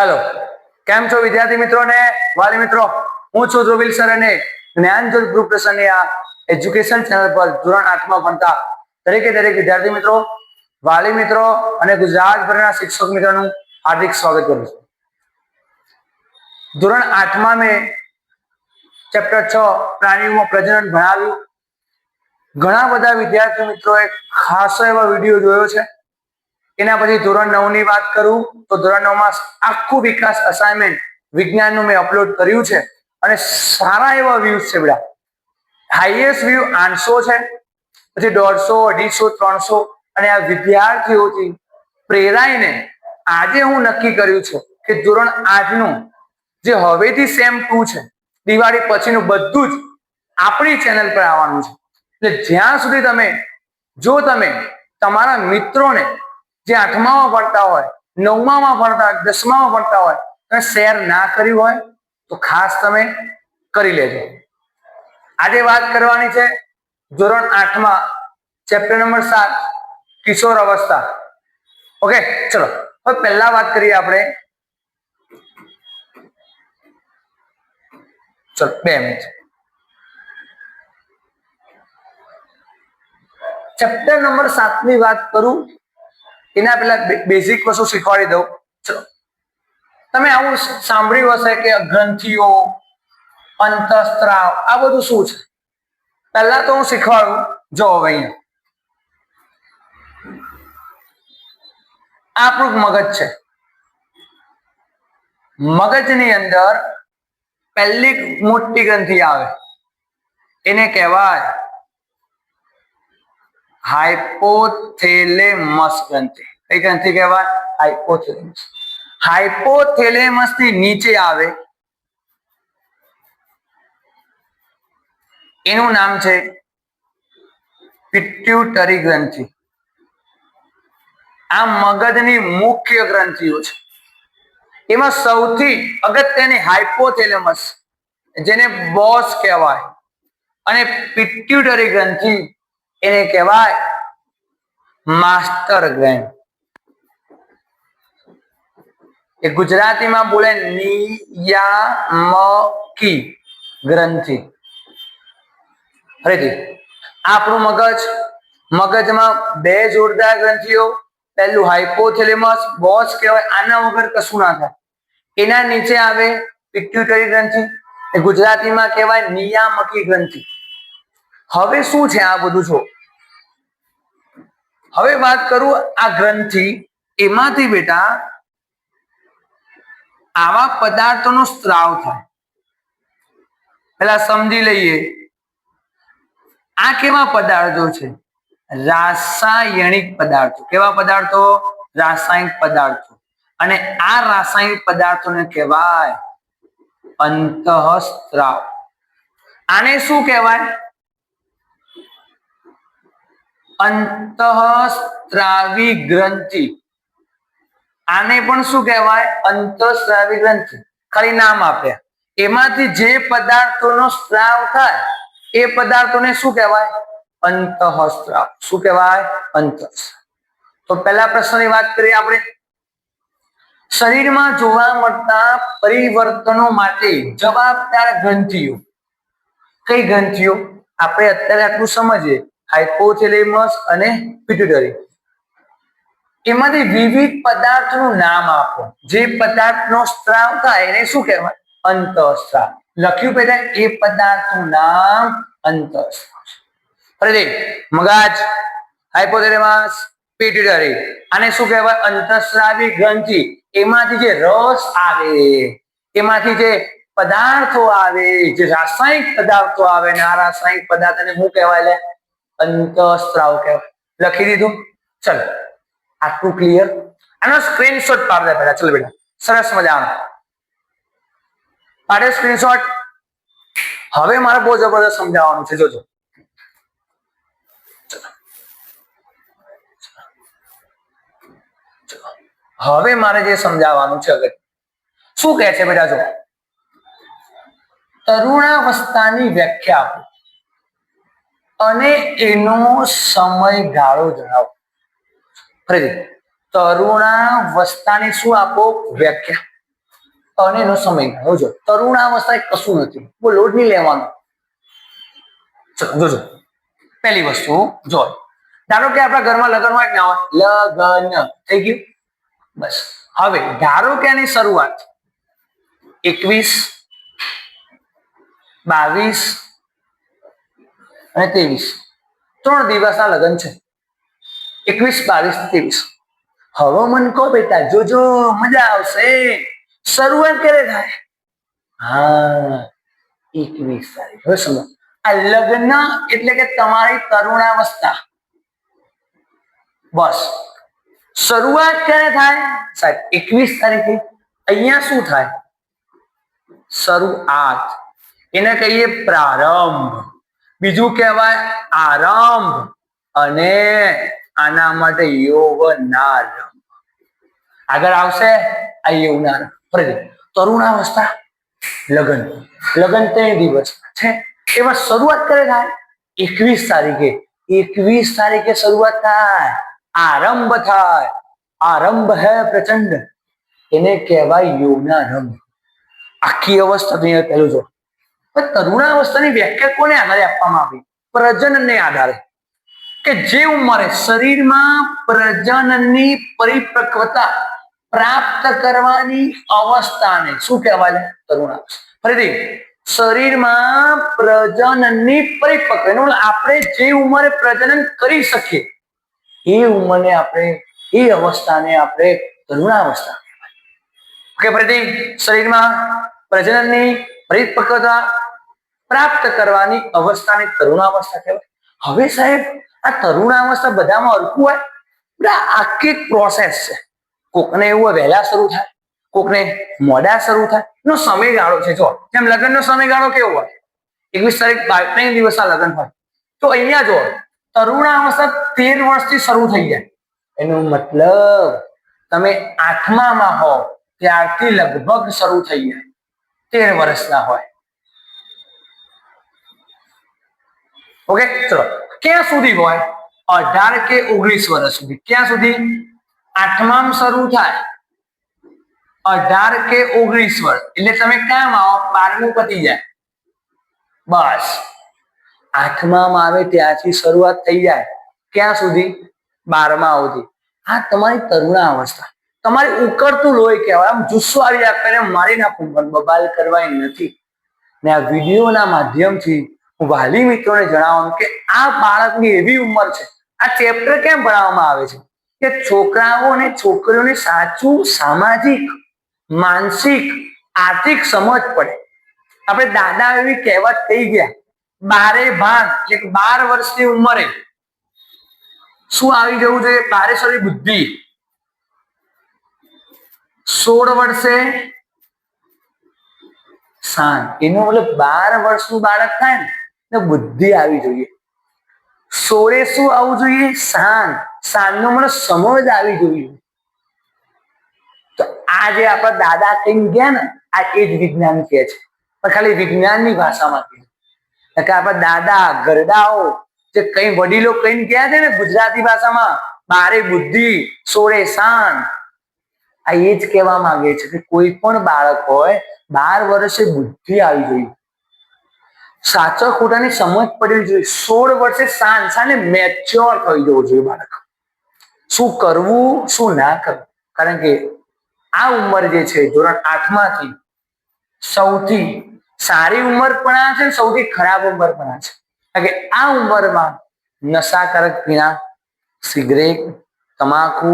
Hello કેમ છો વિદ્યાર્થી મિત્રો ને વાલી મિત્રો, હું છું ધ્રુવિલ સર અને જ્ઞાનજોત ગ્રુપ પ્રસન્નની આ એજ્યુકેશન ચેનલ પર ધોરણ આઠમાં ભણતા દરેકે દરેક વિદ્યાર્થી મિત્રો, વાલી મિત્રો અને ગુજરાતભરના શિક્ષક મિત્રોનું હાર્દિક સ્વાગત કરું છું. ધોરણ આઠમાં મેં ચેપ્ટર છ પ્રાણીઓમાં પ્રજનન ભણાવ્યું. ઘણા બધા વિદ્યાર્થી મિત્રોએ ખાસો એવા વીડિયો જોયો છે. એના પછી ધોરણ નવની વાત કરું, તો ધોરણ નવમાં આખું વિકાસ અસાઇનમેન્ટ વિજ્ઞાનનું મેં અપલોડ કર્યું છે. અને સારા એવા વ્યૂઝ છે બધા. હાઈએસ્ટ વ્યૂ આઠસો છે, પછી દોઢસો, અઢીસો, ત્રણસો. અને આ વિદ્યાર્થીઓથી પ્રેરાઈને આજે હું નક્કી કર્યું છે કે ધોરણ આઠનું જે હવેથી સેમ ટુ છે, દિવાળી પછીનું બધું જ આપણી ચેનલ પર આવવાનું છે. એટલે જ્યાં સુધી તમે, જો તમે તમારા મિત્રોને જે આઠમામાં ભણતા હોય, નવમામાં ભણતા હોય, દસમામાં ભણતા હોય, તમે શેર ના કર્યું હોય, તો ખાસ તમે કરી લેજો. આજે વાત કરવાની છે ધોરણ આઠમાં ચેપ્ટર નંબર સાત, કિશોર અવસ્થા. ઓકે ચલો. હવે પહેલા વાત કરીએ આપણે. ચલો, બે મિનિટ. ચેપ્ટર નંબર સાતની વાત કરું. એના પેલા બેઝિક વસ્તુ શીખવાડી દઉં. તમે આવું સાંભળ્યું હશે કે ગ્રંથિઓ અંતસ્ત્રાવ, આ બધું શું છે? પહેલા તો હું શીખવાડું. જો હવે અહીંયા. આપણું મગજ છે. મગજની અંદર પહેલી મોટી ગ્રંથિ આવે. એને કહેવાય હાઇપોથેલેમસ ગ્રંથિ. કઈ ગ્રંથિ કહેવાય? હાઇપોથેલેમસ હાઇપોથેલેમસથી નીચે આવે. એનું નામ છે પિટ્યુટરી ગ્રંથિ. આ મગજની મુખ્ય ગ્રંથિઓ છે. એમાં સૌથી અગત્યની હાઇપોથેલેમસ જેને બોસ કહેવાય, અને પિટ્યુટરી ગ્રંથિ એને કહેવાય માસ્ટર ગ્રેન્ડ એ ગુજરાતીમાં બોલે નિયામકી ગ્રંથિ. ફરીથી આપણું મગજ, મગજમાં બે જોરદાર ગ્રંથિઓ, પહેલું હાઇપોથેલેમસ બોસ કહેવાય, આના વગર કશું ના થાય. એના નીચે આવે પિટ્યુટરી ગ્રંથિ, એ ગુજરાતીમાં કહેવાય નિયામકી ગ્રંથિ. હવે શું છે આ બધું જો હવે વાત કરું આ ગ્રંથિ એમાંથી બેટા આવા પદાર્થોનો સ્ત્રાવ થાય. પેલા સમજી લઈએ. આ કેવા પદાર્થો છે? રાસાયણિક પદાર્થો. કેવા પદાર્થો? રાસાયણિક પદાર્થો. અને આ રાસાયણિક પદાર્થોને કહેવાય અંતઃસ્ત્રાવ. આને શું કહેવાય? અંતઃસ્ત્રાવી ગ્રંથિ આને પણ શું કહેવાય? અંતઃસ્ત્રાવી ગ્રંથિ ખાલી નામ આપ્યા. એમાંથી જે પદાર્થોનો સ્ત્રાવ થાય, એ પદાર્થોને શું કહેવાય? અંતઃસ્ત્રાવ. શું કહેવાય? અંતઃ તો પહેલા પ્રશ્નની વાત કરીએ આપણે. શરીરમાં જોવા મળતા પરિવર્તનો માટે જવાબદાર ગ્રંથિઓ. કઈ ગ્રંથિઓ? આપણે અત્યારે આટલું સમજીએ. હાઇપોથેલેમસ અને પિટ્યુટરી એમાંથી વિવિધ પદાર્થનું નામ આપો. જે પદાર્થનો સ્ત્રાવ થાય એને શું કહેવાય? અંતઃસ્ત્રાવ. લખ્યું પહેલા એ પદાર્થનું નામ અંતઃસ્ત્રાવ. ફરીથી, મગજ હાઇપોથેલેમસ પિટ્યુટરી આને શું કહેવાય? અંતઃસ્રાવી ગ્રંથિ. એમાંથી જે રસ આવે, એમાંથી જે પદાર્થો આવે, જે રાસાયણિક પદાર્થો આવે ને આ રાસાયણિક પદાર્થને શું કહેવાય અંતઃસ્ત્રાવ કહેવાય લખી દીધું? ચલો. આટલું ક્લિયર આનો સ્ક્રીનશોટ પાડે પહેલા. ચલો બેટા. સરસ મજાનો. પાડે સ્ક્રીનશોટ હવે મારે બહુ જબરદસ્ત સમજાવવાનું છે. જોજો. હવે મારે જે સમજાવવાનું છે અગત્ય. શું કહે છે બેટા જો? તરુણાવસ્થાની વ્યાખ્યા આપો. અને એનો સમયગાળો જણાવો. ફરી તરુણાવસ્થાની શું આપો? વ્યાખ્યા. અને એનો સમયગાળો જો તરુણાવસ્થા એ કશું નથી. બહુ લોડ નહીં લેવાનો જોજો. પહેલી વસ્તુ જો ધારો કે આપણા ઘરમાં લગ્ન હોય કે ના હોય. લગ્ન. થઈ ગયું? બસ. હવે, ધારો કે આની શરૂઆત એકવીસ, બાવીસ અને ત્રેવીસ. ત્રણ દિવસના લગ્ન છે. એકવીસ, બાવીસ, ત્રેવીસ. હવે કહો બેટા, જોજો, મજા આવશે. શરૂઆત ક્યારે થાય? હા, એકવીસ તારીખ. હવે સમજો. આ લગ્ન એટલે કે તમારી તરુણાવસ્થા બસ. શરૂઆત ક્યારે થાય? સાહેબ, એકવીસ તારીખે. અહીંયા શું થાય? શરૂઆત. એને કહીએ પ્રારંભ. બીજું કહેવાય આરંભ. અને આના માટે યોગનારંભ. આગળ આવશે આ યોગનાર તરુણાવસ્થા, લગ્ન. લગ્ન ત્રણ દિવસ છે. એમાં શરૂઆત કરે થાય? એકવીસ તારીખે. એકવીસ તારીખે શરૂઆત થાય. આરંભ થાય. આરંભ હે પ્રચંડ. એને કહેવાય યૌવનારંભ આખી અવસ્થા તો અહીંયા પહેલું જો તરુણાવસ્થાની વ્યાખ્યા કોને આધારે આપવામાં આવી? પ્રજનનને આધારે. કે જે ઉંમરે શરીરમાં પ્રજનનની પરિપક્વતા પ્રાપ્ત કરવાની અવસ્થાને શું કહેવાય છે? તરુણાવસ્થા. ફરીથી, શરીરમાં પ્રજનનની પરિપક્વ આપણે જે ઉંમરે પ્રજનન કરી શકીએ, એ ઉંમરને આપણે, એ અવસ્થાને આપણે તરુણાવસ્થા ઓકે ફરીથી, શરીરમાં પ્રજનનની પરિપક્વતા પ્રાપ્ત કરવાની અવસ્થાને તરુણાવસ્થા કહેવાય. હવે સાહેબ, આ તરુણાવસ્થા બધામાં હરખું હોય? બધા આખી પ્રોસેસ છે. કોકને એવું વહેલા શરૂ થાય, કોકને મોડા શરૂ થાય. એનો સમયગાળો છે, જો. જેમ લગ્નનો સમયગાળો કેવો હોય? એકવીસ તારીખ ત્રણ દિવસના લગ્ન હોય. તો અહીંયા જો, તરુણાવસ્થા તેર વર્ષથી શરૂ થઈ જાય. એનો મતલબ, તમે આઠમામાં હો, ત્યારથી લગભગ શરૂ થઈ જાય. તેર વર્ષના હોય. ઓકે ચલો. ક્યાં સુધી હોય? અઢાર કે ઓગણીસ વર્ષ સુધી. ક્યાં સુધી? આઠમામ શરૂ થાય. અઢાર કે ઓગણીસ વર્ષ. એટલે તમે ક્યાં આવો, બારમું પતી જાય. બસ. આઠમામ આવે ત્યાંથી શરૂઆત થઈ જાય. ક્યાં સુધી? બારમા સુધી. આ તમારી તરુણા અવસ્થા. તમારી ઉકળતું લોહી કહેવાય. આમ જુસ્સો આવી જાય મારી નાખું. પણ બબાલ કરવાય નથી. ને આ વિડીયોના માધ્યમથી હું વાલી મિત્રોને જણાવવાનું કે આ બાળકની એવી ઉંમર છે. આ ચેપ્ટર કેમ ભણાવવામાં આવે છે? કે છોકરાઓ અને છોકરીઓને સાચું સામાજિક, માનસિક, આર્થિક સમજ પડે. આપણે દાદા એવી કહેવત થઈ ગયા, બારે ભાન એટલે બાર વર્ષની ઉંમરે. શું આવી જવું જોઈએ? બારે સરી બુદ્ધિ. સોળ વર્ષે શાન એનું મતલબ બાર વર્ષનું બાળક થાય ને બુદ્ધિ આવી જોઈએ. સોળે શું આવવું જોઈએ? શાન શાન મને સમજ આવી જોઈએ. તો આ જે આપણા દાદા કહીને ગયા ને, આ એ જ વિજ્ઞાન કહે છે. પણ ખાલી વિજ્ઞાનની ભાષામાં છે. કે આપણા દાદા, ગરડાઓ, જે કઈ વડીલો કહીને ગયા છે ને ગુજરાતી ભાષામાં, બારે બુદ્ધિ, સોળે શાન આ એ જ કહેવા માંગે છે કે કોઈ પણ બાળક હોય, બાર વર્ષે બુદ્ધિ આવી જોઈએ સાચા ખોટાની સમજ પડવી જોઈએ. સોળ વર્ષે સાંજ સાને મેચ્યોર થઈ જવું જોઈએ બાળક. શું કરવું, શું ના કરવું? કારણ કે આ ઉંમર જે છે, ધોરણ આઠમાંથી સૌથી સારી ઉંમર પણ આ છે સૌથી ખરાબ ઉંમર પણ આ છે. કારણ કે આ ઉંમરમાં નશાકારક પીણા, સિગરેટ, તમાકુ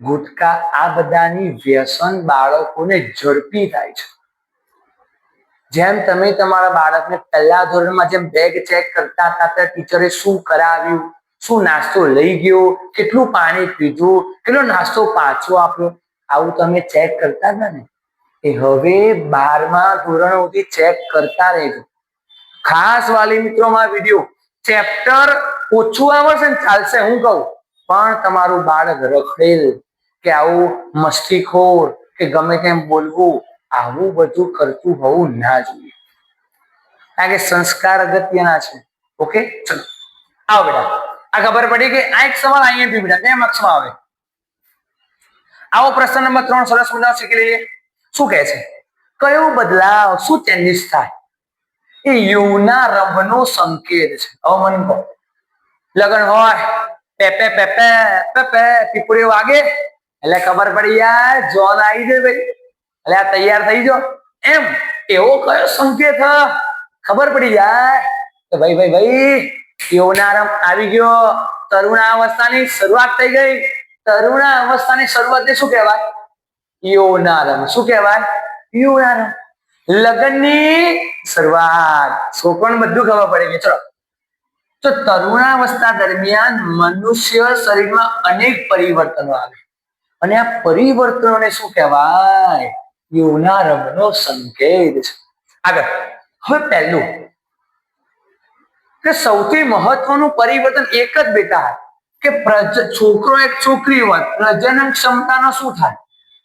ગુટકા આ બધાની વ્યસન બાળકોને ઝડપી થાય છે. જેમ તમે તમારા બાળકને પહેલા ધોરણમાં જેમ બેગ ચેક કરતા હતા ત્યારે ટીચરે શું કરાવ્યું? શું નાસ્તો લઈ ગયો? કેટલું પાણી પીધું? કેટલો નાસ્તો પાછો આપ્યો? આવું તમે ચેક કરતા હતા ને? એ હવે બારમા ધોરણ સુધી ચેક કરતા રહેજો. ખાસ વાલી મિત્રોમાં વીડિયો ચેપ્ટર ઓછું આવડશે ને ચાલશે, હું કહું. પણ તમારું બાળક રખડેલ કે આવું મસ્તીખોર કે ગમે તેમ બોલવું, આવું બધું કરતું હોવું ના જોઈએ. કારણ કે સંસ્કાર અગત્યના છે. ઓકે? ચલો. આવો બેટા. આ ખબર પડી કે આ એક સવાલ અહીંયા બેટા, બે માર્ક્સમાં આવે. આવો પ્રશ્ન નંબર ત્રણ, સરસ મજાનો શીખી લઈએ. શું કહે છે? કયો બદલાવ શું ચેન્જીસ થાય? એ યુના રંભનો સંકેત છે. હવે મને કહો. લગન હોય પેપે પેપે પેપે પીપળી વાગે એટલે ખબર પડી યાર જોન આવી જાય ભાઈ. એટલે આ તૈયાર થઈ જો એમ એવો કયો સંકેત? ખબર પડી જાય કે ભાઈ ભાઈ ભાઈ યૌનારંભ આવી ગયો. તરુણાવસ્થાની શરૂઆત થઈ ગઈ. તરુણાવસ્થાની શરૂઆત શું કહેવાય? યૌનારંભ શું કહેવાય? યોનારમ લગ્નની શરૂઆત. છોકરાને બધું ખબર પડી ગઈ ચલો તો તરુણાવસ્થા દરમિયાન મનુષ્ય શરીરમાં અનેક પરિવર્તનો આવે. અને આ પરિવર્તનોને શું કહેવાય? યૌનારંભનો સંકેત છે. આગળ. હવે પહેલું કે સૌથી મહત્વનું પરિવર્તન એક જ બેટા કે છોકરો એક છોકરી હોય, પ્રજનન ક્ષમતાનો શું થાય?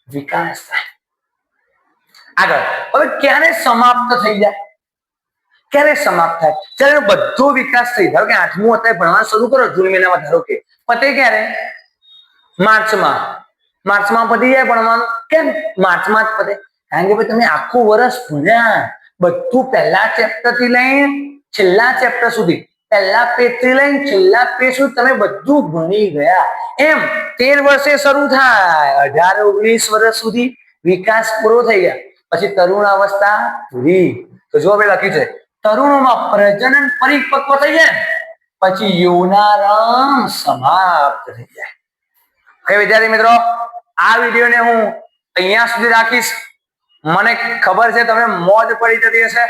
વિકાસ થાય. આગળ. હવે ક્યારે સમાપ્ત થઈ જાય? ક્યારે સમાપ્ત થાય? જ્યારે બધો વિકાસ થઈ ધારો કે આઠમું અત્યારે ભણવાનું શરૂ કરો, જૂન મહિનામાં ધારો કે. પતે ક્યારે? માર્ચમાં. માર્ચમાં પતી જાય ભણવાનું. કેમ? માર્ચમાં જ પતે. કારણ કે ભાઈ તમે આખું વર્ષ ભણ્યા. બધું પહેલા ચેપ્ટરથી લઈને છેલ્લા ચેપ્ટર સુધી. પહેલા પેજથી લઈને છેલ્લા પેજ સુધી તમે બધું ભણી ગયા. એમ તેર વર્ષે શરૂ થાય. અઢાર, ઓગણીસ વર્ષ સુધી વિકાસ પૂરો થઈ ગયા. પછી તરુણ અવસ્થા પૂરી. તો જો આપણે લખ્યું છે. તરુણોમાં પ્રજનન પરિપક્વ થઈ જાય. પછી યૌનારંભ સમાપ્ત થઈ જાય. કઈ વિદ્યાર્થી મિત્રો આ વિડીયોને હું અહીંયા સુધી રાખીશ. મને ખબર છે તમે મોજ પડી જતી હશે.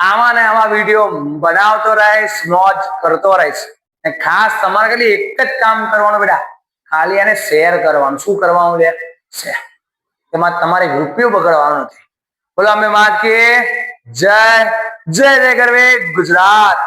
આવા ને આમાં વીડિયો બનાવતો રહીશ, મોજ કરતો રહીશ. ને ખાસ તમારે ખાલી એક જ કામ કરવાનું બેટા. ખાલી એને શેર કરવાનું. શું કરવાનું છે શેર એમાં તમારે રૂપિયો બગડવાનો નથી. બોલો, અમે વાત કે જય જય જય ગરવે ગુજરાત.